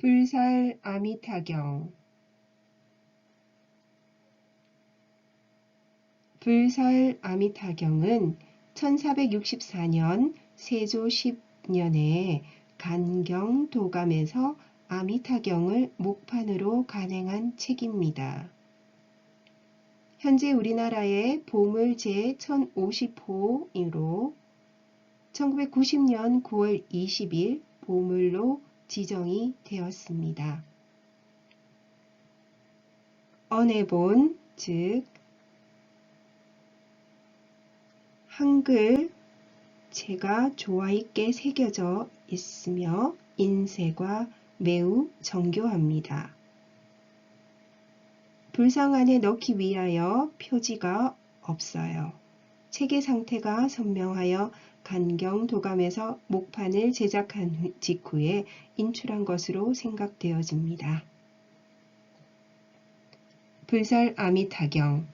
불살 아미타경 불설 아미타경은 1464년 세조 10년에 간경 도감에서 아미타경을 목판으로 간행한 책입니다. 현재 우리나라의 보물 제1050호로 1990년 9월 20일 보물로 지정이 되었습니다. 언해본, 즉 한글 제가 좋아 있게 새겨져 있으며 인쇄가 매우 정교합니다. 불상 안에 넣기 위하여 표지가 없어요. 책의 상태가 선명하여 간경 도감에서 목판을 제작한 직후에 인출한 것으로 생각되어집니다. 불살 아미타경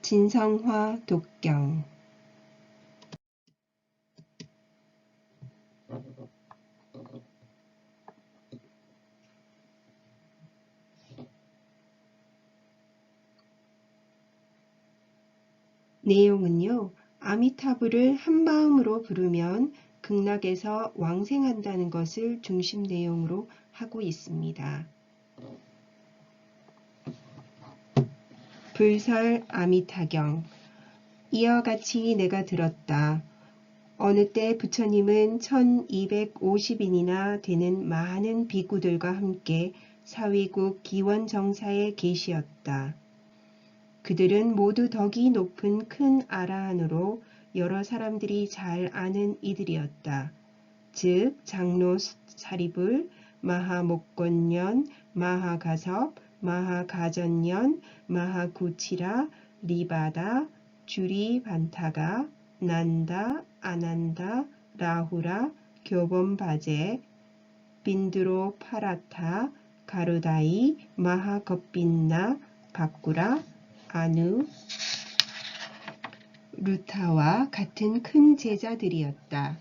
진성화 독경 내용은요. 아미타불을 한마음으로 부르면 극락에서 왕생한다는 것을 중심 내용으로 하고 있습니다. 불설 아미타경 이와 같이 내가 들었다. 어느 때 부처님은 1250인이나 되는 많은 비구들과 함께 사위국 기원정사에 계시었다. 그들은 모두 덕이 높은 큰 아라한으로 여러 사람들이 잘 아는 이들이었다. 즉 장로 사리불, 마하목곤년, 마하가섭, 마하가전년, 마하구치라, 리바다, 주리 반타가, 난다, 아난다, 라후라, 교범바제, 빈드로 파라타, 가루다이, 마하겁빈나, 바꾸라, 아누, 루타와 같은 큰 제자들이었다.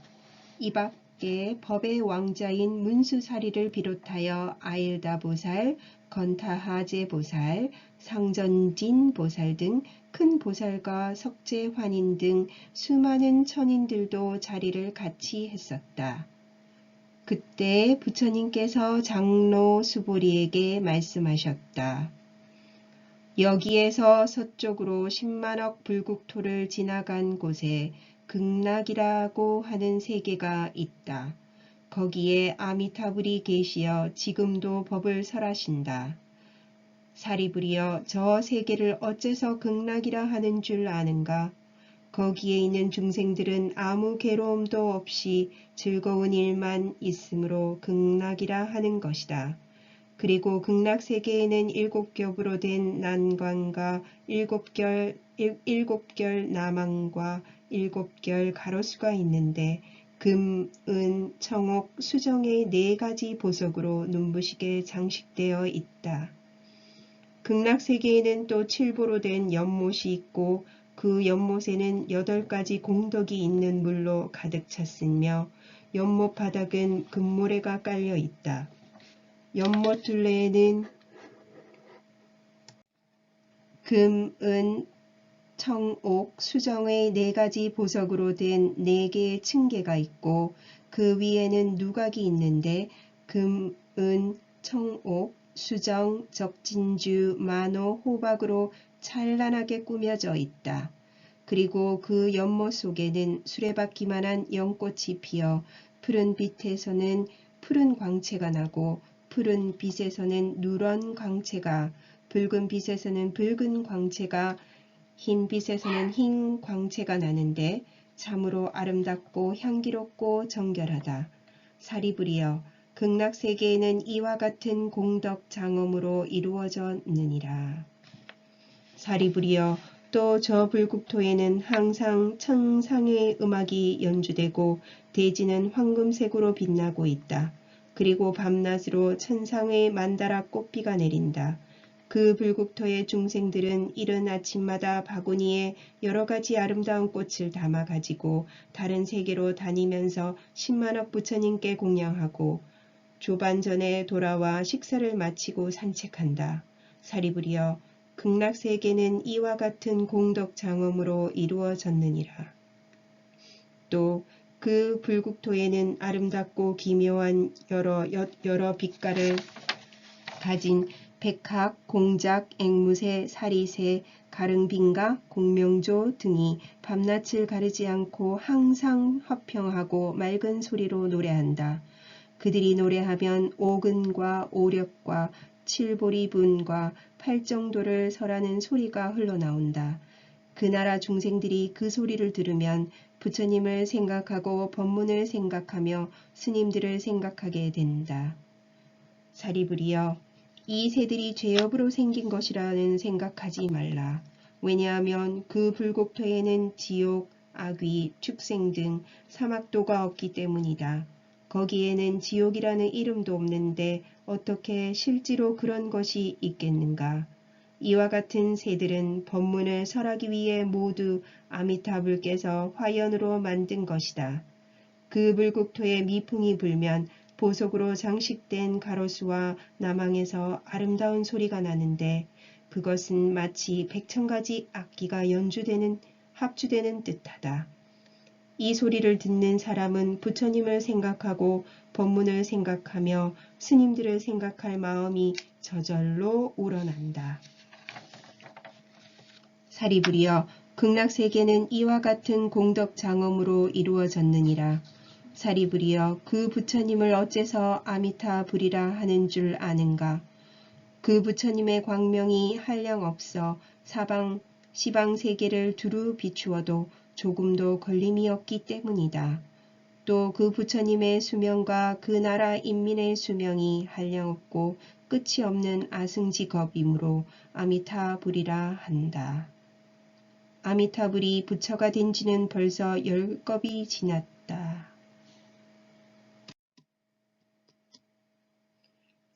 이 밖에 법의 왕자인 문수사리를 비롯하여 아일다 보살, 건타하제 보살, 상전진 보살 등 큰 보살과 석재 환인 등 수많은 천인들도 자리를 같이 했었다. 그때 부처님께서 장로 수보리에게 말씀하셨다. 여기에서 서쪽으로 10만억 불국토를 지나간 곳에 극락이라고 하는 세계가 있다. 거기에 아미타불이 계시어 지금도 법을 설하신다. 사리불이여 저 세계를 어째서 극락이라 하는 줄 아는가? 거기에 있는 중생들은 아무 괴로움도 없이 즐거운 일만 있으므로 극락이라 하는 것이다. 그리고 극락 세계에는 일곱 겹으로 된 난관과 일곱 결, 일곱 결 나망과 일곱 결 가로수가 있는데 금, 은, 청옥, 수정의 네 가지 보석으로 눈부시게 장식되어 있다. 극락 세계에는 또 칠보로 된 연못이 있고 그 연못에는 여덟 가지 공덕이 있는 물로 가득 찼으며 연못 바닥은 금모래가 깔려 있다. 연못 둘레에는 금, 은, 청옥, 수정의 네 가지 보석으로 된 네 개의 층계가 있고 그 위에는 누각이 있는데 금, 은, 청옥, 수정, 적진주, 만호, 호박으로 찬란하게 꾸며져 있다. 그리고 그 연못 속에는 수레바퀴만한 연꽃이 피어 푸른 빛에서는 푸른 광채가 나고 푸른 빛에서는 누런 광채가, 붉은 빛에서는 붉은 광채가, 흰 빛에서는 흰 광채가 나는데 참으로 아름답고 향기롭고 정결하다. 사리불이여 극락세계에는 이와 같은 공덕 장엄으로 이루어졌느니라. 사리불이여 또 저 불국토에는 항상 천상의 음악이 연주되고 대지는 황금색으로 빛나고 있다. 그리고 밤낮으로 천상의 만다라 꽃비가 내린다. 그 불국토의 중생들은 이른 아침마다 바구니에 여러 가지 아름다운 꽃을 담아 가지고 다른 세계로 다니면서 10만억 부처님께 공양하고 조반 전에 돌아와 식사를 마치고 산책한다. 사리부리여 극락세계는 이와 같은 공덕 장엄으로 이루어졌느니라. 또 그 불국토에는 아름답고 기묘한 여러, 여러 빛깔을 가진 백학, 공작, 앵무새, 사리새, 가릉빙가, 공명조 등이 밤낮을 가르지 않고 항상 화평하고 맑은 소리로 노래한다. 그들이 노래하면 오근과 오력과 칠보리분과 팔정도를 설하는 소리가 흘러나온다. 그 나라 중생들이 그 소리를 들으면 부처님을 생각하고 법문을 생각하며 스님들을 생각하게 된다. 사리부리여 이 새들이 죄업으로 생긴 것이라는 생각하지 말라. 왜냐하면 그 불국토에는 지옥, 악귀, 축생 등 사막도가 없기 때문이다. 거기에는 지옥이라는 이름도 없는데 어떻게 실제로 그런 것이 있겠는가? 이와 같은 새들은 법문을 설하기 위해 모두 아미타불께서 화연으로 만든 것이다. 그 불국토에 미풍이 불면 보석으로 장식된 가로수와 남항에서 아름다운 소리가 나는데 그것은 마치 백천가지 악기가 연주되는 합주되는 듯하다. 이 소리를 듣는 사람은 부처님을 생각하고 법문을 생각하며 스님들을 생각할 마음이 저절로 우러난다. 사리부리여 극락세계는 이와 같은 공덕 장엄으로 이루어졌느니라. 사리부리여 그 부처님을 어째서 아미타 불이라 하는 줄 아는가? 그 부처님의 광명이 한량없어 사방 시방 세계를 두루 비추어도 조금도 걸림이 없기 때문이다. 또 그 부처님의 수명과 그 나라 인민의 수명이 한량없고 끝이 없는 아승지겁이므로 아미타 불이라 한다. 아미타불이 부처가 된 지는 벌써 열 겁이 지났다.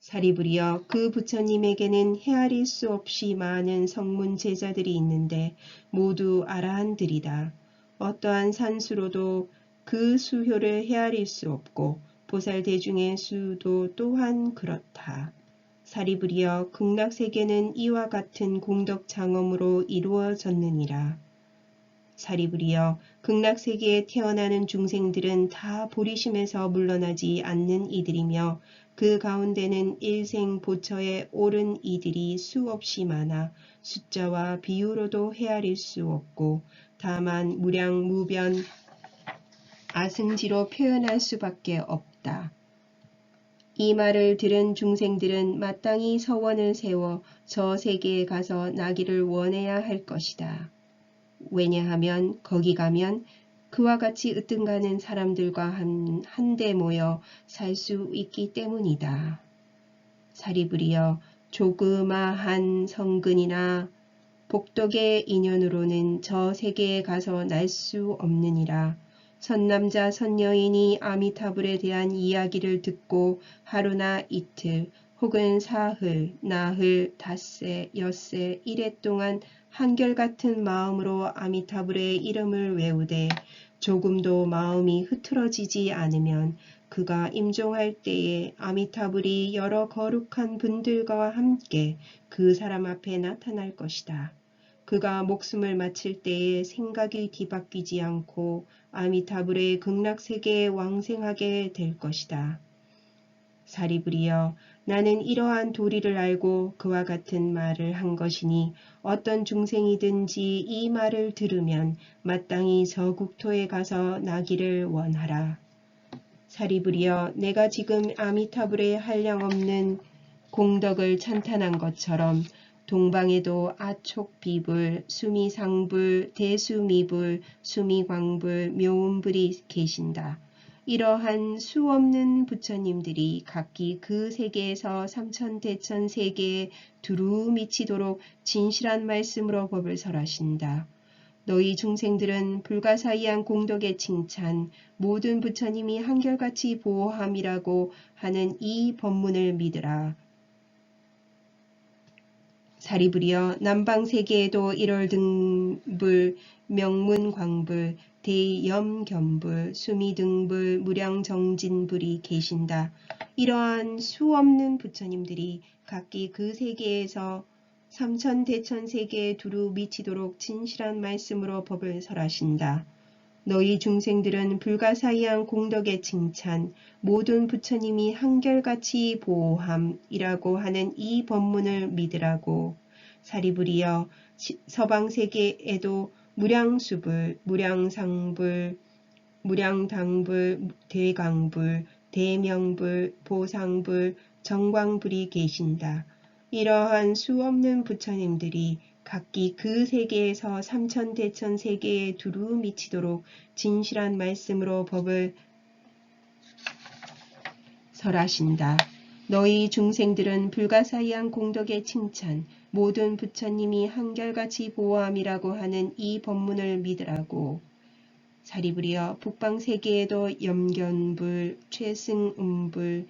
사리부리여 그 부처님에게는 헤아릴 수 없이 많은 성문 제자들이 있는데 모두 아라한들이다. 어떠한 산수로도 그 수효를 헤아릴 수 없고 보살 대중의 수도 또한 그렇다. 사리부리여 극락세계는 이와 같은 공덕 장엄으로 이루어졌느니라. 사리부리여 극락세계에 태어나는 중생들은 다 보리심에서 물러나지 않는 이들이며 그 가운데는 일생 보처에 오른 이들이 수없이 많아 숫자와 비유로도 헤아릴 수 없고 다만 무량무변 아승지로 표현할 수밖에 없다. 이 말을 들은 중생들은 마땅히 서원을 세워 저 세계에 가서 나기를 원해야 할 것이다. 왜냐하면 거기 가면 그와 같이 으뜸가는 사람들과 한데 모여 살 수 있기 때문이다. 사리부리여 조그마한 성근이나 복덕의 인연으로는 저 세계에 가서 날 수 없느니라. 선남자 선여인이 아미타불에 대한 이야기를 듣고 하루나 이틀 혹은 사흘, 나흘, 닷새, 엿새, 이래 동안 한결같은 마음으로 아미타불의 이름을 외우되 조금도 마음이 흐트러지지 않으면 그가 임종할 때에 아미타불이 여러 거룩한 분들과 함께 그 사람 앞에 나타날 것이다. 그가 목숨을 마칠 때에 생각이 뒤바뀌지 않고 아미타불의 극락세계에 왕생하게 될 것이다. 사리부리여 나는 이러한 도리를 알고 그와 같은 말을 한 것이니 어떤 중생이든지 이 말을 들으면 마땅히 저국토에 가서 나기를 원하라. 사리부리여 내가 지금 아미타불의 한량없는 공덕을 찬탄한 것처럼 동방에도 아촉비불, 수미상불, 대수미불, 수미광불, 묘음불이 계신다. 이러한 수없는 부처님들이 각기 그 세계에서 삼천대천 세계에 두루 미치도록 진실한 말씀으로 법을 설하신다. 너희 중생들은 불가사의한 공덕의 칭찬, 모든 부처님이 한결같이 보호함이라고 하는 이 법문을 믿으라. 사리부리여 남방세계에도 1월 등불, 명문광불, 대염견불, 수미등불, 무량정진불이 계신다. 이러한 수없는 부처님들이 각기 그 세계에서 삼천대천 세계에 두루 미치도록 진실한 말씀으로 법을 설하신다. 너희 중생들은 불가사의한 공덕의 칭찬, 모든 부처님이 한결같이 보호함이라고 하는 이 법문을 믿으라고. 사리부리여 서방세계에도 무량수불, 무량상불, 무량당불, 대강불, 대명불, 보상불, 정광불이 계신다. 이러한 수없는 부처님들이 각기 그 세계에서 삼천 대천 세계에 두루 미치도록 진실한 말씀으로 법을 설하신다. 너희 중생들은 불가사의한 공덕의 칭찬, 모든 부처님이 한결같이 보호함이라고 하는 이 법문을 믿으라고. 사리부리여 북방세계에도 염견불, 최승음불,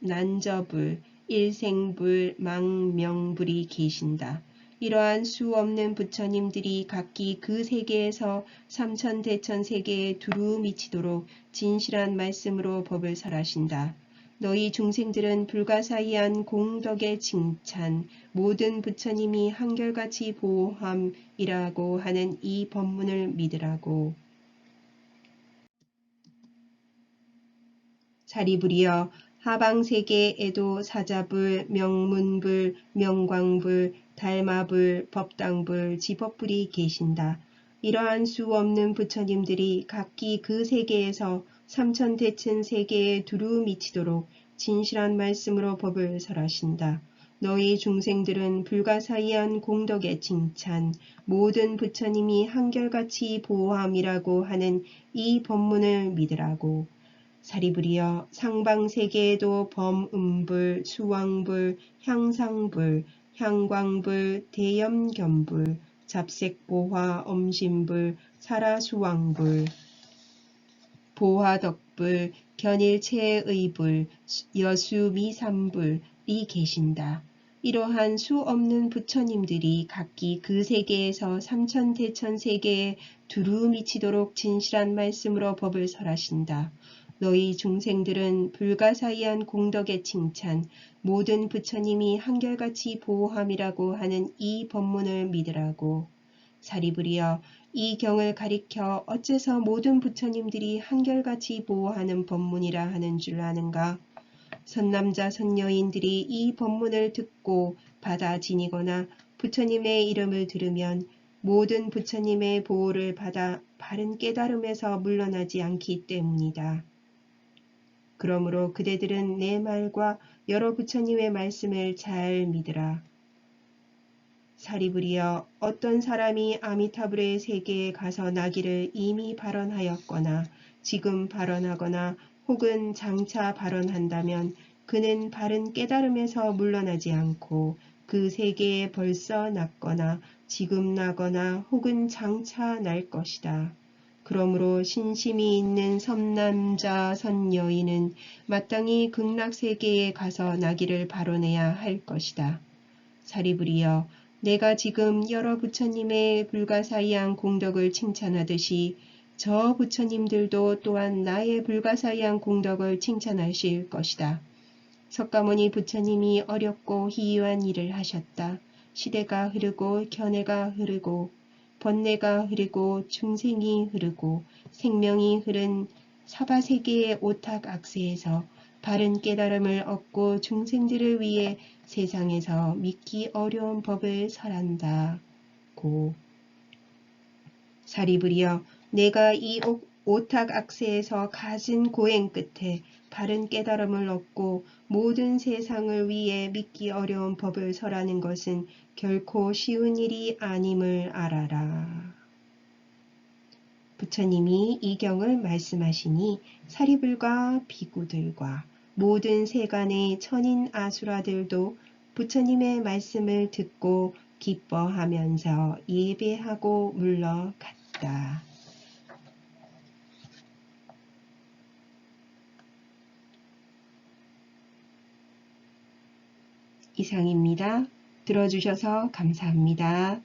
난저불, 일생불, 망명불이 계신다. 이러한 수 없는 부처님들이 각기 그 세계에서 삼천 대천 세계에 두루 미치도록 진실한 말씀으로 법을 설하신다. 너희 중생들은 불가사의한 공덕의 칭찬, 모든 부처님이 한결같이 보호함이라고 하는 이 법문을 믿으라고. 자리부리여 하방세계에도 사자불, 명문불, 명광불, 달마불, 법당불, 지법불이 계신다. 이러한 수 없는 부처님들이 각기 그 세계에서 삼천대천 세계에 두루 미치도록 진실한 말씀으로 법을 설하신다. 너희 중생들은 불가사의한 공덕의 칭찬, 모든 부처님이 한결같이 보호함이라고 하는 이 법문을 믿으라고. 사리부리여 상방세계에도 범음불, 수왕불, 향상불, 향광불, 대염견불, 잡색보화, 엄신불, 사라수왕불, 보화덕불, 견일체의불, 여수미삼불이 계신다. 이러한 수 없는 부처님들이 각기 그 세계에서 삼천대천 세계에 두루 미치도록 진실한 말씀으로 법을 설하신다. 너희 중생들은 불가사의한 공덕의 칭찬, 모든 부처님이 한결같이 보호함이라고 하는 이 법문을 믿으라고. 사리부리여 이 경을 가리켜 어째서 모든 부처님들이 한결같이 보호하는 법문이라 하는 줄 아는가? 선남자 선여인들이 이 법문을 듣고 받아 지니거나 부처님의 이름을 들으면 모든 부처님의 보호를 받아 바른 깨달음에서 물러나지 않기 때문이다. 그러므로 그대들은 내 말과 여러 부처님의 말씀을 잘 믿으라. 사리부리여 어떤 사람이 아미타불의 세계에 가서 나기를 이미 발언하였거나 지금 발언하거나 혹은 장차 발언한다면 그는 바른 깨달음에서 물러나지 않고 그 세계에 벌써 났거나 지금 나거나 혹은 장차 날 것이다. 그러므로 신심이 있는 섬남자 선여인은 마땅히 극락세계에 가서 나기를 바로내야 할 것이다. 사리부리여 내가 지금 여러 부처님의 불가사의한 공덕을 칭찬하듯이 저 부처님들도 또한 나의 불가사의한 공덕을 칭찬하실 것이다. 석가모니 부처님이 어렵고 희유한 일을 하셨다. 시대가 흐르고 견해가 흐르고 번뇌가 흐르고 중생이 흐르고 생명이 흐른 사바세계의 오탁 악세에서 바른 깨달음을 얻고 중생들을 위해 세상에서 믿기 어려운 법을 설한다 고. 사리부리여 내가 이 오탁 악세에서 가진 고행 끝에 바른 깨달음을 얻고 모든 세상을 위해 믿기 어려운 법을 설하는 것은 결코 쉬운 일이 아님을 알아라. 부처님이 이 경을 말씀하시니 사리불과 비구들과 모든 세간의 천인 아수라들도 부처님의 말씀을 듣고 기뻐하면서 예배하고 물러갔다. 이상입니다. 들어주셔서 감사합니다.